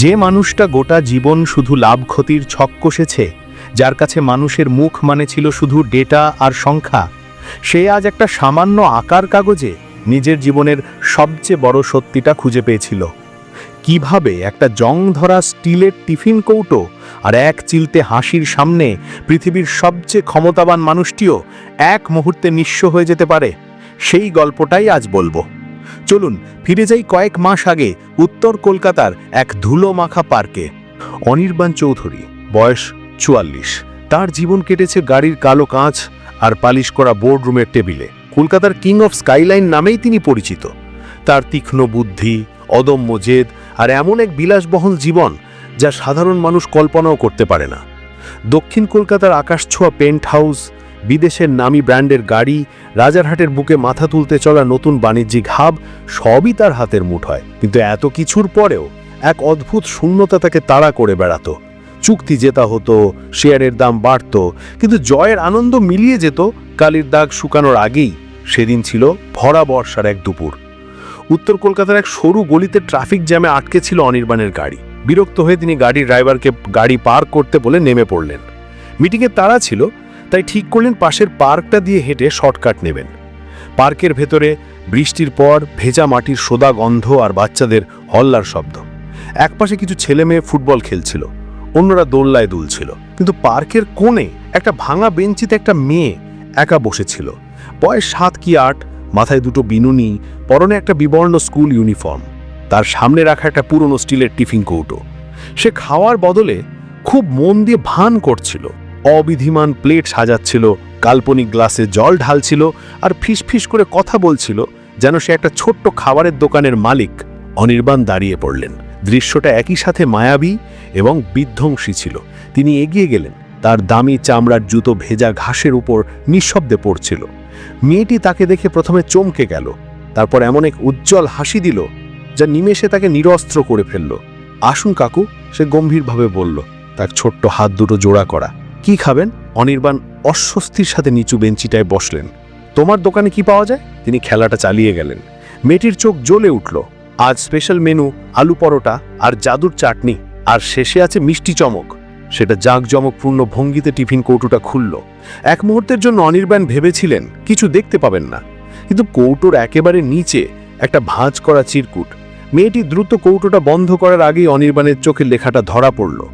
যে মানুষটা গোটা জীবন শুধু লাভ ক্ষতির ছক কষেছে, যার কাছে মানুষের মুখ মানে ছিল শুধু ডেটা আর সংখ্যা, সে আজ একটা সামান্য আকার কাগজে নিজের জীবনের সবচেয়ে বড় সত্যিটা খুঁজে পেয়েছিল। কীভাবে একটা জং ধরা স্টিলের টিফিন কৌটো আর এক চিলতে হাসির সামনে পৃথিবীর সবচেয়ে ক্ষমতাবান মানুষটিও এক মুহূর্তে নিঃস্ব হয়ে যেতে পারে, সেই গল্পটাই আজ বলব। চলুন, ফিরে যাই কয়েক মাস আগে উত্তর কলকাতার এক ধুলো মাখা পার্কে। অনির্বাণ চৌধুরী, বয়স চুয়াল্লিশ। তার জীবন কেটেছে গাড়ির কালো কাঁচ আর পালিশ করা বোর্ডরুমের টেবিলে। কলকাতার কিং অফ স্কাইলাইন নামেই তিনি পরিচিত। তার তীক্ষ্ণ বুদ্ধি, অদম্য জেদ আর এমন এক বিলাসবহুল জীবন যা সাধারণ মানুষ কল্পনাও করতে পারে না। দক্ষিণ কলকাতার আকাশছোঁয়া পেন্ট হাউস বিদেশের নামি ব্র্যান্ডের গাড়ি, রাজারহাটের বুকে মাথা তুলতে চলা নতুন বাণিজ্যিক হাব, সবই তার হাতের মুঠোয় কিন্তু এত কিছুর পরেও এক অদ্ভুত শূন্যতা তাকে তাড়া করে বেড়াতো। চুক্তি জেতা হতো, শেয়ারের দাম বাড়তো, কিন্তু জয়ের আনন্দ মিলিয়ে যেত কালির দাগ শুকানোর আগেই। সেদিন ছিল ভরা বর্ষার এক দুপুর। উত্তর কলকাতার এক সরু গলিতে ট্রাফিক জ্যামে আটকে ছিল অনির্বাণের গাড়ি। বিরক্ত হয়ে তিনি গাড়ির ড্রাইভারকে গাড়ি পার্ক করতে বলে নেমে পড়লেন। মিটিংয়ে তারা ছিল তাই ঠিক করলেন পাশের পার্কটা দিয়ে হেঁটে শর্টকাট নেবেন। পার্কের ভেতরে বৃষ্টির পর ভেজা মাটির সোদা গন্ধ আর বাচ্চাদের হল্লার শব্দ। একপাশে কিছু ছেলে মেয়ে ফুটবল খেলছিল, অন্যরা দোল্লায় দুলছিল। কিন্তু পার্কের কোণে একটা ভাঙা বেঞ্চিতে একটা মেয়ে একা বসেছিল। বয়স সাত কি আট, মাথায় দুটো বিনুনি, পরনে একটা বিবর্ণ স্কুল ইউনিফর্ম। তার সামনে রাখা একটা পুরনো স্টিলের টিফিন কৌটো। সে খাওয়ার বদলে খুব মন দিয়ে ভান করছিল। অবিধিমান প্লেট সাজাচ্ছিল, কাল্পনিক গ্লাসে জল ঢালছিল আর ফিসফিস করে কথা বলছিল যেন সে একটা ছোট্ট খাবারের দোকানের মালিক অনির্বাণ দাঁড়িয়ে পড়লেন। দৃশ্যটা একই সাথে মায়াবী এবং বিধ্বংসী ছিল। তিনি এগিয়ে গেলেন, তার দামি চামড়ার জুতো ভেজা ঘাসের উপর নিঃশব্দে পড়ছিল। মেয়েটি তাকে দেখে প্রথমে চমকে গেল, তারপর এমন এক উজ্জ্বল হাসি দিল যা নিমেষে তাকে নিরস্ত্র করে ফেলল। আসুন কাকু, সে গম্ভীরভাবে বলল, তার ছোট্ট হাত দুটো জোড়া করা। কি খাবেন? অনির্বাণ অস্বস্তির সাথে নিচু বেঞ্চিটায় বসলেন। তোমার দোকানে কি পাওয়া যায়? তিনি খেলাটা চালিয়ে গেলেন। মেয়েটির চোখ জ্বলে উঠল। আজ স্পেশাল মেনু আলু পরোটা আর জাদুর চাটনি, আর শেষে আছে মিষ্টি চমক। সেটা জাঁকজমকপূর্ণ ভঙ্গিতে টিফিন কৌটোটা খুলল। এক মুহূর্তের জন্য অনির্বাণ ভেবেছিলেন, কিছু দেখতে পাবেন না। কিন্তু কৌটোর একেবারে নিচে একটা ভাঁজ করা চিরকুট। মেয়েটি দ্রুত কৌটোটা বন্ধ করার আগেই অনির্বাণের চোখে লেখাটা ধরা পড়ল।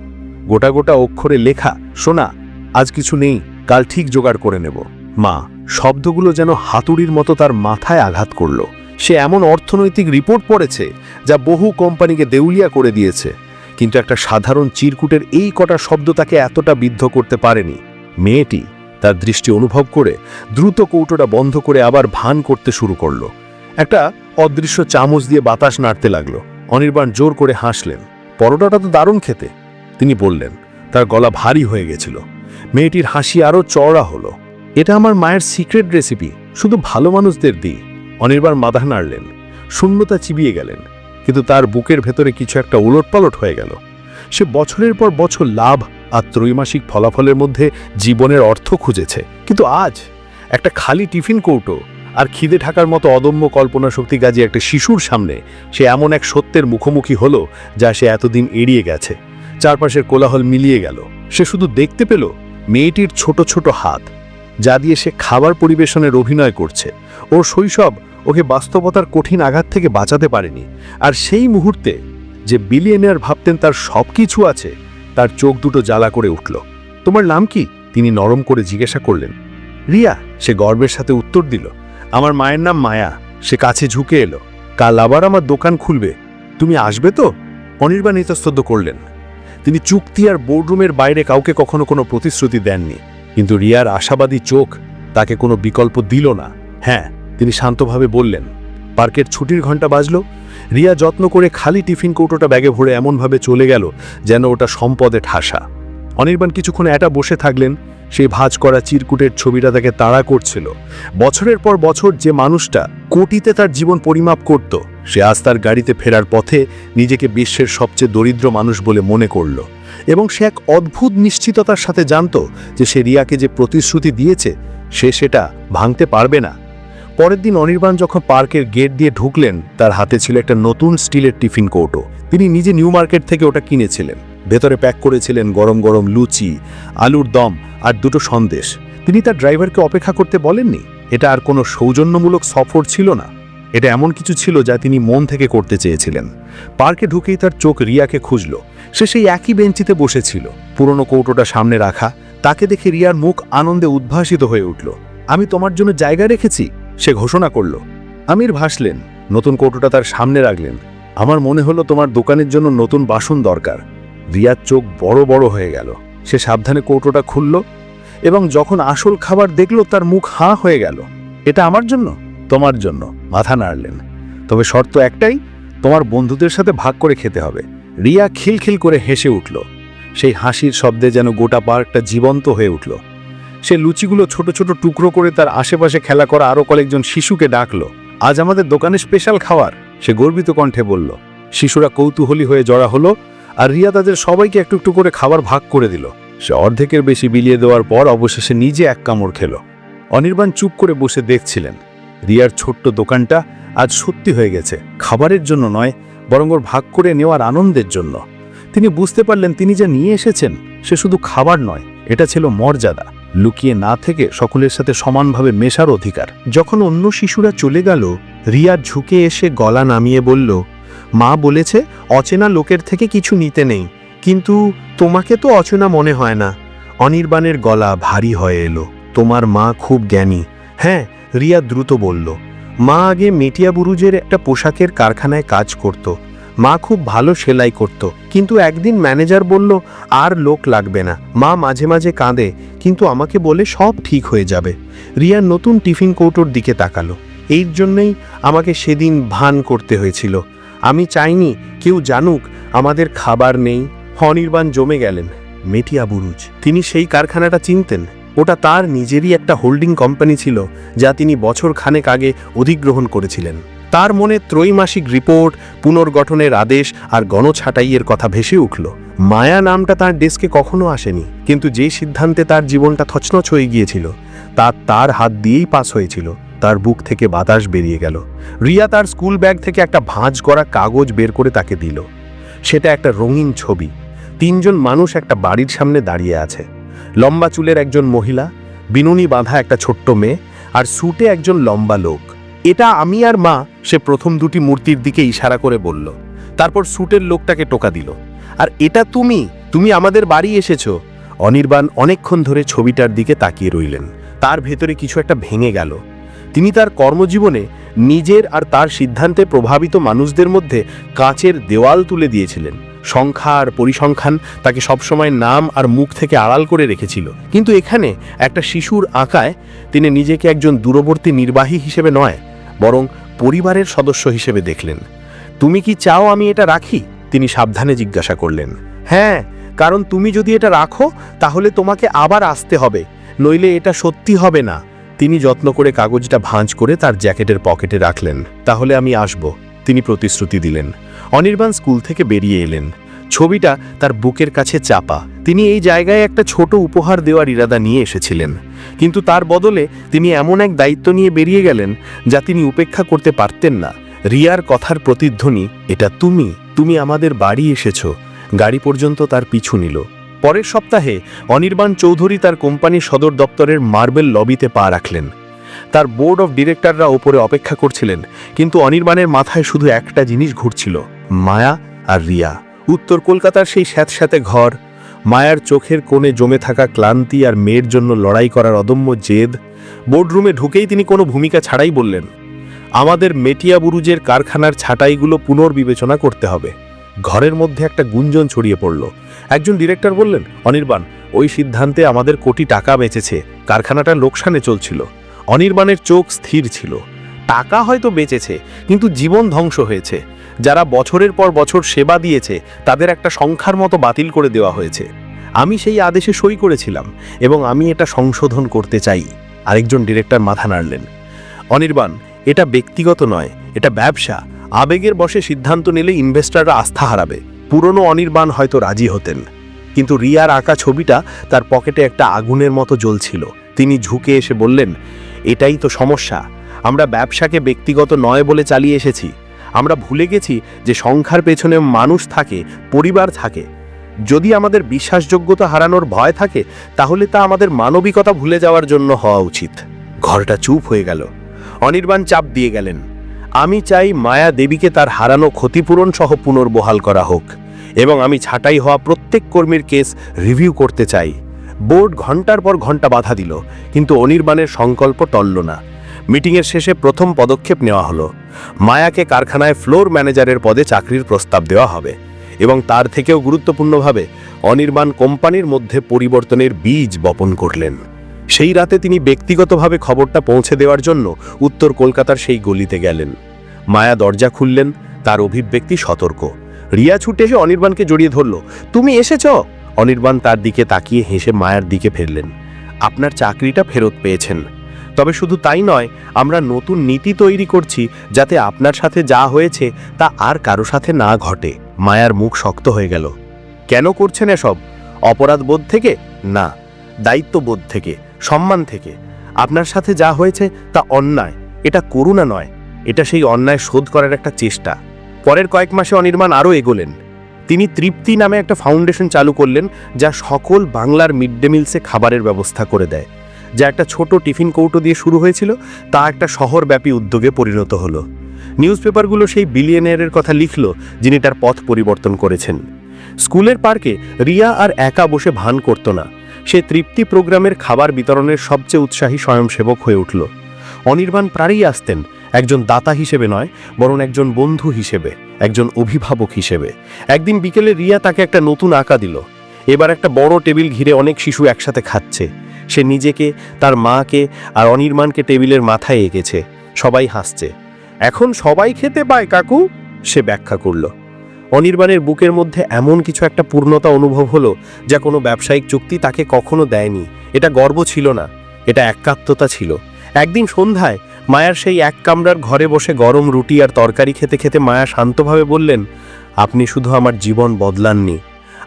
গোটা গোটা অক্ষরে লেখা শোনা আজ কিছু নেই, কাল ঠিক জোগাড় করে নেব। মা, শব্দগুলো যেন হাতুড়ির মতো তার মাথায় আঘাত করল। সে এমন অর্থনৈতিক রিপোর্ট পড়েছে, যা বহু কোম্পানিকে দেউলিয়া করে দিয়েছে। কিন্তু একটা সাধারণ চিরকুটের এই কটা শব্দ তাকে এতটা বিদ্ধ করতে পারেনি। মেয়েটি তার দৃষ্টি অনুভব করে দ্রুত কৌটোটা বন্ধ করে আবার ভান করতে শুরু করল। একটা অদৃশ্য চামচ দিয়ে বাতাস নাড়তে লাগল। অনির্বাণ জোর করে হাসলেন। পরোটাটা তো দারুণ খেতে। তিনি বললেন, তার গলা ভারী হয়ে গেছিল। মেয়েটির হাসি আরও চওড়া হলো। এটা আমার মায়ের সিক্রেট রেসিপি শুধু ভালো মানুষদের দিই। অনির্বাণ মাথা নাড়লেন, শূন্যতা চিবিয়ে গেলেন, কিন্তু তার বুকের ভেতরে কিছু একটা উলটপালট হয়ে গেল। সে বছরের পর বছর লাভ আর ত্রৈমাসিক ফলাফলের মধ্যে জীবনের অর্থ খুঁজেছে। কিন্তু আজ একটা খালি টিফিন কৌটো আর খিদে ঢাকার মতো অদম্য কল্পনা শক্তি গাজী একটা শিশুর সামনে সে এমন এক সত্যের মুখোমুখি হলো যা সে এতদিন এড়িয়ে গেছে। চারপাশের কোলাহল মিলিয়ে গেল। সে শুধু দেখতে পেল মেয়েটির ছোট ছোট হাত, যা দিয়ে সে খাবার পরিবেশনের অভিনয় করছে। ওর শৈশব ওকে বাস্তবতার কঠিন আঘাত থেকে বাঁচাতে পারেনি, আর সেই মুহূর্তে যে বিলিয়নিয়ার ভাবতেন তার সব কিছু আছে, তার চোখ দুটো জ্বালা করে উঠল। তোমার নাম কি? তিনি নরম করে জিজ্ঞাসা করলেন। রিয়া, সে গর্বের সাথে উত্তর দিল। আমার মায়ের নাম মায়া। সে কাছে ঝুঁকে এলো। কাল আবার আমার দোকান খুলবে। তুমি আসবে তো? অনির্বাণ ইতস্তত করলেন। তিনি চুক্তি আর বোর্ডরুমের বাইরে কাউকে কখনো কোনো প্রতিশ্রুতি দেননি। কিন্তু রিয়ার আশাবাদী চোখ তাকে কোনো বিকল্প দিল না। হ্যাঁ তিনি শান্তভাবে বললেন, পার্কের ছুটির ঘণ্টা বাজল। রিয়া যত্ন করে খালি টিফিন কৌটোটা ব্যাগে ভরে এমনভাবে চলে গেল যেন ওটা সম্পদে ঠাসা। অনির্বাণ কিছুক্ষণ এটা বসে থাকলেন। সেই ভাঁজ করা চিরকুটের ছবিটা তাকে তাড়া করছিল। বছরের পর বছর যে মানুষটা কোটিতে তার জীবন পরিমাপ করত, সে আজ তার গাড়িতে ফেরার পথে নিজেকে বিশ্বের সবচেয়ে দরিদ্র মানুষ বলে মনে করল। এবং সে এক অদ্ভুত নিশ্চিততার সাথে জানত যে সে রিয়াকে যে প্রতিশ্রুতি দিয়েছে, সে সেটা ভাঙতে পারবে না। পরের দিন অনির্বাণ যখন পার্কের গেট দিয়ে ঢুকলেন, তার হাতে ছিল একটা নতুন স্টিলের টিফিন কৌটো। তিনি নিজে নিউ মার্কেট থেকে ওটা কিনেছিলেন। ভেতরে প্যাক করেছিলেন গরম গরম লুচি, আলুর দম আর দুটো সন্দেশ। তিনি তার ড্রাইভারকে অপেক্ষা করতে বলেননি? এটা আর কোনো সৌজন্যমূলক সফর ছিল না। এটা এমন কিছু ছিল যা তিনি মন থেকে করতে চেয়েছিলেন। পার্কে ঢুকেই তার চোখ রিয়াকে খুঁজল। সে সেই একই বেঞ্চিতে বসেছিল। পুরনো কৌটোটা সামনে রাখা, তাকে দেখে রিয়ার মুখ আনন্দে উদ্ভাসিত হয়ে উঠল। আমি তোমার জন্য জায়গা রেখেছি সে ঘোষণা করল। আমির ভাসলেন। নতুন কৌটোটা তার সামনে রাখলেন। আমার মনে হলো তোমার দোকানের জন্য নতুন বাসন দরকার। রিয়ার চোখ বড় বড় হয়ে গেল। সে সাবধানে কৌটোটা খুলল এবং যখন আসল খাবার দেখল, তার মুখ হাঁ হয়ে গেল। এটা আমার জন্য? তোমার জন্য, মাথা নাড়লেন। তবে শর্ত একটাই, তোমার বন্ধুদের সাথে ভাগ করে খেতে হবে। রিয়া খিলখিল করে হেসে উঠল। সেই হাসির শব্দে যেন গোটা পার্কটা জীবন্ত হয়ে উঠল। সে লুচিগুলো ছোট ছোট টুকরো করে তার আশেপাশে খেলা করা আরও কয়েকজন শিশুকে ডাকলো। আজ আমাদের দোকানে স্পেশাল খাওয়ার, সে গর্বিত কণ্ঠে বলল। শিশুরা কৌতূহলী হয়ে জড়া হলো আর রিয়া তাদের সবাইকে একটু একটু করে খাবার ভাগ করে দিল। সে অর্ধেকের বেশি বিলিয়ে দেওয়ার পর অবশেষে নিজে এক কামড় খেল। অনির্বাণ চুপ করে বসে দেখছিলেন। রিয়ার ছোট্ট দোকানটা আজ সত্যি হয়ে গেছে, খাবারের জন্য নয়, বরং ওর ভাগ করে নেওয়ার আনন্দের জন্য। তিনি বুঝতে পারলেন তিনি যা নিয়ে এসেছেন, সে শুধু খাবার নয়, এটা ছিল মর্যাদা। লুকিয়ে না থেকে সকলের সাথে সমানভাবে মেশার অধিকার। যখন অন্য শিশুরা চলে গেল, রিয়া ঝুঁকে এসে গলা নামিয়ে বলল মা বলেছে, অচেনা লোকের থেকে কিছু নিতে নেই, কিন্তু তোমাকে তো অচেনা মনে হয় না। অনির্বাণের গলা ভারী হয়ে এলো। তোমার মা খুব জ্ঞানী। হ্যাঁ রিয়া দ্রুত বলল, মা আগে মেটিয়া বুরুজের একটা পোশাকের কারখানায় কাজ করত। মা খুব ভালো সেলাই করত, কিন্তু একদিন ম্যানেজার বলল, আর লোক লাগবে না। মা মাঝে মাঝে কাঁদে, কিন্তু আমাকে বলে সব ঠিক হয়ে যাবে। রিয়া নতুন টিফিন কৌটোর দিকে তাকালো। এই জন্যই আমাকে সেদিন ভান করতে হয়েছিল। আমি চাইনি কেউ জানুক, আমাদের খাবার নেই। অনির্বাণ জমে গেলেন। মেটিয়া বুরুজ তিনি সেই কারখানাটা চিনতেন। ওটা তার নিজেরই একটা হোল্ডিং কোম্পানি ছিল, যা তিনি বছর খানেক আগে অধিগ্রহণ করেছিলেন। তার মনে ত্রৈমাসিক রিপোর্ট, পুনর্গঠনের আদেশ আর গণছাটাইয়ের কথা ভেসে উঠল। মায়া নামটা তার ডেস্কে কখনো আসেনি, কিন্তু যে সিদ্ধান্তে তার জীবনটা থচনছ হয়ে গিয়েছিল, তা তার হাত দিয়েই পাস হয়েছিল। তার বুক থেকে বাতাস বেরিয়ে গেল। রিয়া তার স্কুল ব্যাগ থেকে একটা ভাঁজ করা কাগজ বের করে তাকে দিল। সেটা একটা রঙিন ছবি। তিনজন মানুষ একটা বাড়ির সামনে দাঁড়িয়ে আছে। লম্বা চুলের একজন মহিলা, বিনুনি বাঁধা একটা ছোট্ট মেয়ে আর স্যুটে একজন লম্বা লোক। এটা আমি আর মা, সে প্রথম দুটি মূর্তির দিকে ইশারা করে বলল। তারপর স্যুটের লোকটাকে টোকা দিল। আর এটা তুমি? তুমি আমাদের বাড়ি এসেছ? অনির্বাণ অনেকক্ষণ ধরে ছবিটার দিকে তাকিয়ে রইলেন। তার ভেতরে কিছু একটা ভেঙে গেল। তিনি তার কর্মজীবনে নিজের আর তার সিদ্ধান্তে প্রভাবিত মানুষদের মধ্যে কাঁচের দেওয়াল তুলে দিয়েছিলেন। সংখ্যা আর পরিসংখ্যান তাকে সবসময় নাম আর মুখ থেকে আড়াল করে রেখেছিল। কিন্তু এখানে একটা শিশুর আঁকায় তিনি নিজেকে একজন দূরবর্তী নির্বাহী হিসেবে নয়, বরং পরিবারের সদস্য হিসেবে দেখলেন। তুমি কি চাও আমি এটা রাখি? তিনি সাবধানে জিজ্ঞাসা করলেন। হ্যাঁ কারণ তুমি যদি এটা রাখো, তাহলে তোমাকে আবার আসতে হবে, নইলে এটা সত্যি হবে না। তিনি যত্ন করে কাগজটা ভাঁজ করে তার জ্যাকেটের পকেটে রাখলেন। তাহলে আমি আসব, তিনি প্রতিশ্রুতি দিলেন। অনির্বাণ স্কুল থেকে বেরিয়ে এলেন। ছবিটা তার বুকের কাছে চাপা। তিনি এই জায়গায় একটা ছোট উপহার দেওয়ার ইরাদা নিয়ে এসেছিলেন। কিন্তু তার বদলে তিনি এমন এক দায়িত্ব নিয়ে বেরিয়ে গেলেন যা তিনি উপেক্ষা করতে পারতেন না। রিয়ার কথার প্রতিধ্বনি, এটা তুমি তুমি আমাদের বাড়ি এসেছ। গাড়ি পর্যন্ত তার পিছু নিল। পরের সপ্তাহে অনির্বাণ চৌধুরী তার কোম্পানির সদর দপ্তরের মার্বেল লবিতে পা রাখলেন। তার বোর্ড অফ ডিরেক্টররা ওপরে অপেক্ষা করছিলেন, কিন্তু অনির্বাণের মাথায় শুধু একটা জিনিস ঘুরছিল, মায়া আর রিয়া। উত্তর কলকাতার সেই স্যাঁতস্যাঁতে ঘর, মায়ার চোখের কোণে জমে থাকা ক্লান্তি আর মেয়ের জন্য লড়াই করার অদম্য জেদ, বোর্ডরুমে ঢুকেই তিনি কোনো ভূমিকা ছাড়াই বললেন, আমাদের মেটিয়া বুরুজের কারখানার ছাঁটাইগুলো পুনর্বিবেচনা করতে হবে। ঘরের মধ্যে একটা গুঞ্জন ছড়িয়ে পড়ল একজন ডিরেক্টর বললেন, অনির্বাণ, ওই সিদ্ধান্তে আমাদের কোটি টাকা বেঁচেছে। কারখানাটা লোকসানে চলছিল। অনির্বাণের চোখ স্থির ছিল। টাকা হয়তো বেঁচেছে, কিন্তু জীবন ধ্বংস হয়েছে। যারা বছরের পর বছর সেবা দিয়েছে, তাদের একটা সংখ্যার মতো বাতিল করে দেওয়া হয়েছে। আমি সেই আদেশে সই করেছিলাম এবং আমি এটা সংশোধন করতে চাই। আরেকজন ডিরেক্টর মাথা নাড়লেন, অনির্বাণ, এটা ব্যক্তিগত নয়, এটা ব্যবসা। আবেগের বসে সিদ্ধান্ত নিলে ইনভেস্টররা আস্থা হারাবে। পুরনো অনির্বাণ হয়তো রাজি হতেন। কিন্তু রিয়ার আঁকা ছবিটা তার পকেটে একটা আগুনের মতো জ্বলছিল। তিনি ঝুঁকে এসে বললেন, এটাই তো সমস্যা। আমরা ব্যবসাকে ব্যক্তিগত নয় বলে চালিয়ে এসেছি। আমরা ভুলে গেছি যে সংখ্যার পেছনে মানুষ থাকে, পরিবার থাকে। যদি আমাদের বিশ্বাসযোগ্যতা হারানোর ভয় থাকে, তাহলে তা আমাদের মানবিকতা ভুলে যাওয়ার জন্য হওয়া উচিত। ঘরটা চুপ হয়ে গেল। অনির্বাণ চাপ দিয়ে গেলেন। আমি চাই মায়া দেবীকে তার হারানো ক্ষতিপূরণ সহ পুনর্বহাল করা হোক, এবং আমি ছাঁটাই হওয়া প্রত্যেক কর্মীর কেস রিভিউ করতে চাই। বোর্ড ঘণ্টার পর ঘণ্টা বাধা দিল, কিন্তু অনির্বাণের সংকল্প টলল না। মিটিংয়ের শেষে প্রথম পদক্ষেপ নেওয়া হলো। মায়াকে কারখানায় ফ্লোর ম্যানেজারের পদে চাকরির প্রস্তাব দেওয়া হবে, এবং তার থেকেও গুরুত্বপূর্ণভাবে অনির্বাণ কোম্পানির মধ্যে পরিবর্তনের বীজ বপন করলেন। সেই রাতে তিনি ব্যক্তিগতভাবে খবরটা পৌঁছে দেওয়ার জন্য উত্তর কলকাতার সেই গলিতে গেলেন। মায়া দরজা খুললেন, তার অভিব্যক্তি সতর্ক। রিয়া ছুটে এসে অনির্বাণকে জড়িয়ে ধরল, তুমি এসেছ? অনির্বাণ তার দিকে তাকিয়ে হেসে মায়ার দিকে ফেরলেন আপনার চাকরিটা ফেরত পেয়েছেন। তবে শুধু তাই নয়, আমরা নতুন নীতি তৈরি করছি যাতে আপনার সাথে যা হয়েছে তা আর কারও সাথে না ঘটে। মায়ার মুখ শক্ত হয়ে গেল, কেন করছেন এসব? অপরাধ বোধ থেকে? না, দায়িত্ববোধ থেকে। সম্মান থেকে। আপনার সাথে যা হয়েছে তা অন্যায়। এটা করুণা নয়। এটা সেই অন্যায় শোধ করার একটা চেষ্টা। পরের কয়েক মাসে অনির্মাণ আরও এগোলেন। তিনি তৃপ্তি নামে একটা ফাউন্ডেশন চালু করলেন, যা সকল বাংলার মিড ডে মিলসে খাবারের ব্যবস্থা করে দেয়। যা একটা ছোট টিফিন কৌটো দিয়ে শুরু হয়েছিল, তা একটা শহরব্যাপী উদ্যোগে পরিণত হলো। নিউজ পেপারগুলো সেই বিলিয়নিয়ারের কথা লিখল, যিনি তার পথ পরিবর্তন করেছেন। স্কুলের পার্কে রিয়া আর একা বসে ভান করত না। সে তৃপ্তি প্রোগ্রামের খাবার বিতরণের সবচেয়ে উৎসাহী স্বয়ংসেবক হয়ে উঠল। অনির্বাণ প্রায়ই আসতেন, একজন দাতা হিসেবে নয়, বরং একজন বন্ধু হিসেবে, একজন অভিভাবক হিসেবে। একদিন বিকেলে রিয়া তাকে একটা নতুন আঁকা দিল। এবার একটা বড় টেবিল ঘিরে অনেক শিশু একসাথে খাচ্ছে। সে নিজেকে, তার মাকে আর অনির্মাণকে টেবিলের মাথায় এঁকেছে। সবাই হাসছে। এখন সবাই খেতে পায়, কাকু? সে ব্যাখ্যা করল। অনির্বাণের বুকের মধ্যে এমন কিছু একটা পূর্ণতা অনুভব হলো যা কোনো ব্যবসায়িক চুক্তি তাকে কখনো দেয়নি। এটা গর্ব ছিল না, এটা একাত্মতা ছিল। একদিন সন্ধ্যায় মায়ার সেই এক কামরার ঘরে বসে গরম রুটি আর তরকারি খেতে খেতে মায়া শান্তভাবে বললেন, আপনি শুধু আমার জীবন বদলাননি,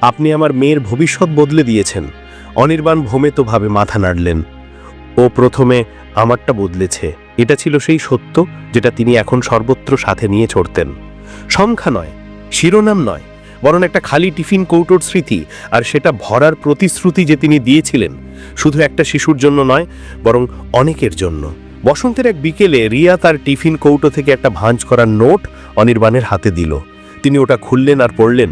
আপনি আমার মেয়ের ভবিষ্যৎ বদলে দিয়েছেন। অনির্বাণ ভূমেতভাবে মাথা নাড়লেন, ও প্রথমে আমারটা বদলেছে, এটা ছিল সেই সত্য যেটা তিনি এখন সর্বত্র সাথে নিয়ে চড়তেন। সংখ্যা নয় শিরোনাম নয়, বরং একটা খালি টিফিন কৌটোর স্মৃতি, আর সেটা ভরার প্রতিশ্রুতি যে তিনি দিয়েছিলেন, শুধু একটা শিশুর জন্য নয়, বরং অনেকের জন্য। বসন্তের এক বিকেলে রিয়া তার টিফিন কৌটো থেকে একটা ভাঁজ করার নোট অনির্বাণের হাতে দিল। তিনি ওটা খুললেন আর পড়লেন,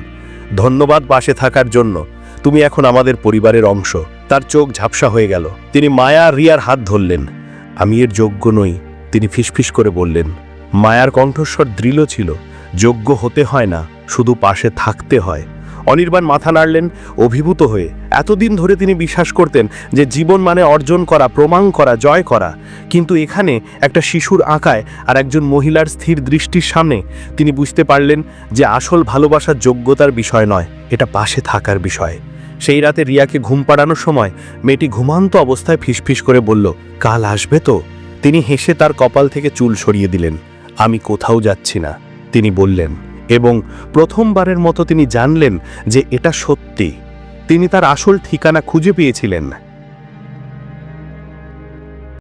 ধন্যবাদ পাশে থাকার জন্য, তুমি এখন আমাদের পরিবারের অংশ। তার চোখ ঝাপসা হয়ে গেল। তিনি মায়া রিয়ার হাত ধরলেন। আমি এর যোগ্য নই, তিনি ফিসফিস করে বললেন। মায়ার কণ্ঠস্বর দৃঢ় ছিল। যোগ্য হতে হয় না, শুধু পাশে থাকতে হয়। অনির্বাণ মাথা নাড়লেন, অভিভূত হয়ে। এতদিন ধরে তিনি বিশ্বাস করতেন যে জীবন মানে অর্জন করা, প্রমাণ করা, জয় করা। কিন্তু এখানে একটা শিশুর আঁকায় আর একজন মহিলার স্থির দৃষ্টির সামনে তিনি বুঝতে পারলেন যে আসল ভালোবাসার যোগ্যতার বিষয় নয়, এটা পাশে থাকার বিষয়। সেই রাতে রিয়াকে ঘুম পাড়ানোর সময় মেয়েটি ঘুমান্ত অবস্থায় ফিসফিস করে বলল, কাল আসবে তো? তিনি হেসে তার কপাল থেকে চুল সরিয়ে দিলেন, আমি কোথাও যাচ্ছি না। তিনি বললেন, এবং প্রথমবারের মতো তিনি জানলেন যে এটা সত্যি। তিনি তার আসল ঠিকানা খুঁজে পেয়েছিলেন।